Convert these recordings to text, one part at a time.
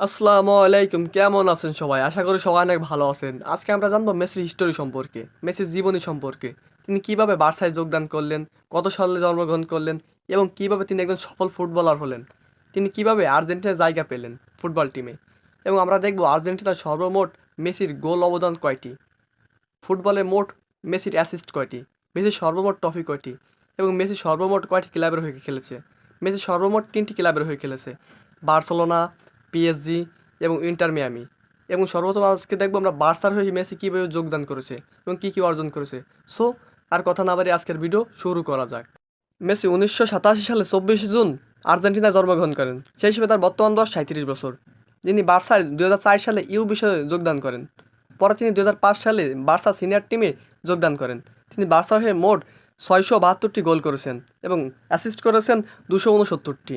আসসালামু আলাইকুম, কেমন আছেন সবাই? আশা করি সবাই অনেক ভালো আছেন। আজকে আমরা জানব মেসির হিস্টোরি সম্পর্কে, মেসির জীবনী সম্পর্কে। তিনি কীভাবে বার্সায় যোগদান করলেন, কত সালে জন্মগ্রহণ করলেন এবং কীভাবে তিনি একজন সফল ফুটবলার হলেন। তিনি কীভাবে আর্জেন্টিনার জায়গা পেলেন ফুটবল টিমে এবং আমরা দেখব আর্জেন্টিনার সর্বমোট মেসির গোল অবদান কয়টি, ফুটবলে মোট মেসির অ্যাসিস্ট কয়টি, মেসির সর্বমোট ট্রফি কয়টি, এবং মেসি সর্বমোট কয়টি ক্লাবের হয়ে খেলেছে। মেসি সর্বমোট তিনটি ক্লাবের হয়ে খেলেছে। বার্সেলোনা পিএসজি এবং ইন্টার মিয়ামি এবং সর্বপ্রথম আজকে দেখব আমরা বার্সার হয়ে মেসি কীভাবে যোগদান করেছে এবং কী কী অর্জন করেছে। সো আর কথা না বাড়ি আজকের ভিডিও শুরু করা যাক। মেসি উনিশশো সাতাশি সালে চব্বিশে জুন আর্জেন্টিনায় জন্মগ্রহণ করেন। সেই হিসেবে তার বর্তমান বয়স সাঁত্রিশ বছর। যিনি বার্সায় দু হাজার চার সালে ইউ বিষয়ে যোগদান করেন। পরে তিনি দু হাজার পাঁচ সালে বার্সা সিনিয়র টিমে যোগদান করেন। তিনি বার্সার হয়ে মোট ছয়শো বাহাত্তরটি গোল করেছেন এবং অ্যাসিস্ট করেছেন দুশো উনসত্তরটি।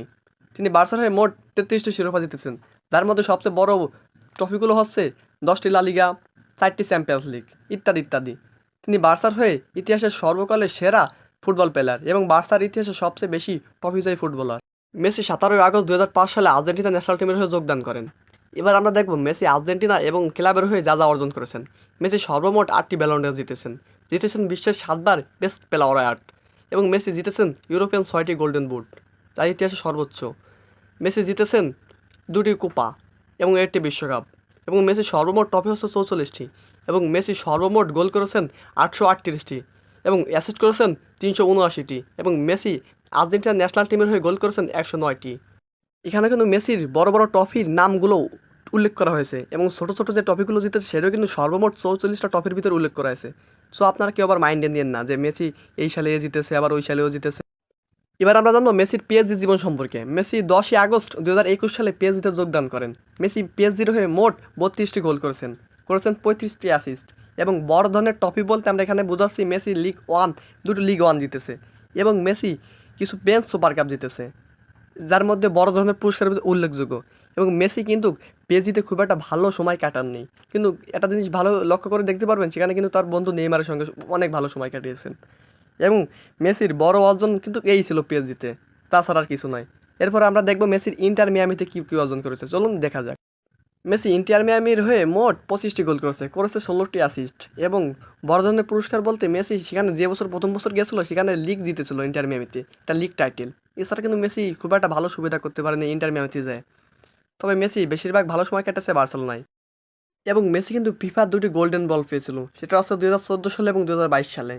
তিনি বার্সার হয়ে মোট তেত্রিশটি শিরোপা জিতেছেন। যার মধ্যে সবচেয়ে বড় ট্রফিগুলো হচ্ছে দশটি লালিগা চারটি চ্যাম্পিয়ন্স লিগ, ইত্যাদি ইত্যাদি। তিনি বার্সার হয়ে ইতিহাসের সর্বকালের সেরা ফুটবল প্লেয়ার এবং বার্সার ইতিহাসে সবচেয়ে বেশি ট্রফিজয়ী ফুটবলার। মেসি সাতারোই আগস্ট দু হাজার পাঁচ সালে আর্জেন্টিনা ন্যাশনাল টিমের হয়ে যোগদান করেন। এবার আমরা দেখব মেসি আর্জেন্টিনা এবং ক্লাবের হয়ে যা যা অর্জন করেছেন। মেসি সর্বমোট আটটি ব্যালন্ডার জিতেছেন। জিতেছেন বিশ্বের সাতবার বেস্ট প্লেয়ার আর্ট এবং মেসি জিতেছেন ইউরোপিয়ান ছয়টি গোল্ডেন বুট যা ইতিহাসে সর্বোচ্চ। মেসি জিতেছেন দুটি কোপা এবং একটি বিশ্বকাপ। এবং মেসি সর্বমোট টপে হচ্ছে চৌচল্লিশটি এবং মেসি সর্বমোট গোল করেছেন আটশো আটত্রিশটি এবং অ্যাসিস্ট করেছেন তিনশো উনআশিটি এবং মেসি আর্জেন্টিনা ন্যাশনাল টিমের হয়ে গোল করেছেন একশো নয়টি। এখানে কিন্তু মেসির বড় বড় ট্রফির নামগুলো উল্লেখ করা হয়েছে এবং ছোটো ছোটো যে ট্রফিগুলো জিতেছে সেটাও কিন্তু সর্বমোট চৌচল্লিশটা ট্রফির ভিতরে উল্লেখ করা হয়েছে। সো আপনারা কেউ আবার মাইন্ডে নিন না যে মেসি এই সালে জিতেছে, আবার ওই সালেও জিতেছে। এবার আমরা জানব মেসির পিএসজি জীবন সম্পর্কে। মেসি দশই আগস্ট দু হাজার একুশ সালে পিএসজিতে যোগদান করেন। মেসি পিএসজির হয়ে মোট বত্রিশটি গোল করেছেন। করেছেন পঁয়ত্রিশটি অ্যাসিস্ট এবং বড় ধরনের টপি বলতে আমরা এখানে বোঝাচ্ছি মেসি লিগ ওয়ান দুটো লিগ ওয়ান জিতেছে এবং মেসি কিছু বেঞ্চ সুপার কাপ জিতেছে, যার মধ্যে বড় ধরনের পুরস্কারের ভিতরে উল্লেখযোগ্য এবং মেসি কিন্তু পিএসজিতে খুব একটা ভালো সময় কাটাননি। কিন্তু একটা জিনিস ভালো লক্ষ্য করে দেখতে পারবেন, সেখানে কিন্তু তার বন্ধু নেইমারের সঙ্গে অনেক ভালো সময় কাটিয়েছেন। এবং মেসির বড় অর্জন কিন্তু এই ছিল পিএসজিতে তাছাড়া আর কিছু নাই। এরপর আমরা দেখব মেসির ইন্টার মিয়ামিতে কী কী অর্জন করেছে। চলুন দেখা যাক। মেসি ইন্টার মিয়ামির হয়ে মোট পঁচিশটি গোল করেছে করেছে ষোলোটি অ্যাসিস্ট এবং বড় ধরনের পুরস্কার বলতে মেসি সেখানে যে বছর প্রথম বছর গেছিল সেখানে লিগ জিতেছিল ইন্টার মিয়ামিতে, একটা লিগ টাইটেল এছাড়া কিন্তু মেসি খুব একটা ভালো সুবিধা করতে পারেনি ইন্টার মিয়ামিতে যায়। তবে মেসি বেশিরভাগ ভালো সময় কাটাচ্ছে বার্সেলোনায়। এবং মেসি কিন্তু ফিফার দুটি গোল্ডেন বল পেয়েছিল, সেটা হচ্ছে দু হাজার চোদ্দ সালে এবং দু হাজার বাইশ সালে।